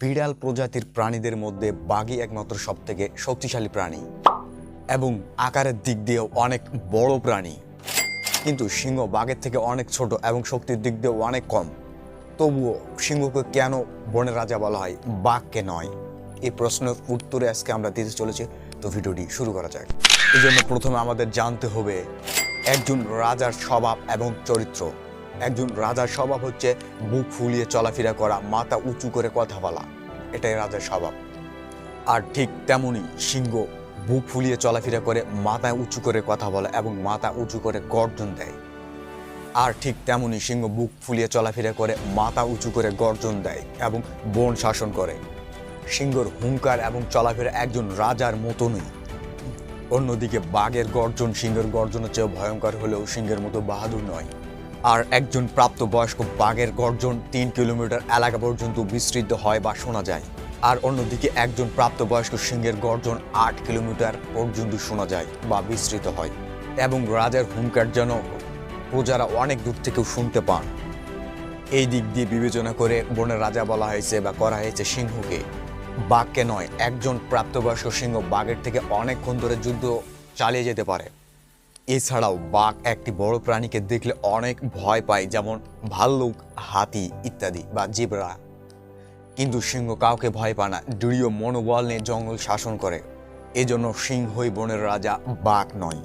বিড়াল প্রজাতির প্রাণীদের মধ্যে বাঘই একমাত্র সব থেকে শক্তিশালী প্রাণী এবং আকারের দিক দিয়েও অনেক বড় প্রাণী। কিন্তু সিংহ বাঘের থেকে অনেক ছোট এবং শক্তির দিক দিয়েও অনেক কম। তবুও সিংহকে কেন বনের রাজা বলা হয় বাঘকে নয়? এই প্রশ্নের উত্তরে আজকে আমরা দিতে চলেছি। তো ভিডিওটি শুরু করা যাক। এই জন্য প্রথমে আমাদের জানতে হবে একজন রাজার স্বভাব এবং চরিত্র। একজন রাজার স্বভাব হচ্ছে বুক ফুলিয়ে চলাফেরা করা, মাথা উঁচু করে কথা বলা। এটাই রাজার স্বভাব। আর ঠিক তেমনই সিংহ বুক ফুলিয়ে চলাফেরা করে, মাথা উঁচু করে কথা বলে এবং মাথা উঁচু করে গর্জন দেয়। আর ঠিক তেমনই সিংহ বুক ফুলিয়ে চলাফেরা করে, মাথা উঁচু করে গর্জন দেয় এবং বন শাসন করে। সিংহর হুঙ্কার এবং চলাফেরা একজন রাজার মতনই। অন্যদিকে বাঘের গর্জন, সিংহের গর্জনের চেয়েও ভয়ঙ্কর হলেও সিংহের মতো বাহাদুর নয়। আর একজন প্রাপ্তবয়স্ক বাঘের গর্জন তিন কিলোমিটার এলাকা পর্যন্ত বিস্তৃত হয় বা শোনা যায়। আর অন্যদিকে একজন প্রাপ্তবয়স্ক সিংহের গর্জন আট কিলোমিটার পর্যন্ত শোনা যায় বা বিস্তৃত হয় এবং রাজার হুঙ্কার যেন প্রজারা অনেক দূর থেকেও শুনতে পান। এই দিক দিয়ে বিবেচনা করে বনের রাজা বলা হয়েছে বা করা হয়েছে সিংহকে। বাঘকে নয়, একজন প্রাপ্তবয়স্ক সিংহ বাঘের থেকে অনেকক্ষণ ধরে যুদ্ধ চালিয়ে যেতে পারে। এছাড়াও বাঘ একটি বড় প্রাণীকে দেখলে অনেক ভয় পায়, যেমন ভাল্লুক, হাতি ইত্যাদি বা জিবরা। কিন্তু সিংহ কাউকে ভয় পায় না, দৃঢ় মনোবল নিয়ে জঙ্গল শাসন করে। এজন্য সিংহই বনের রাজা, বাঘ নয়।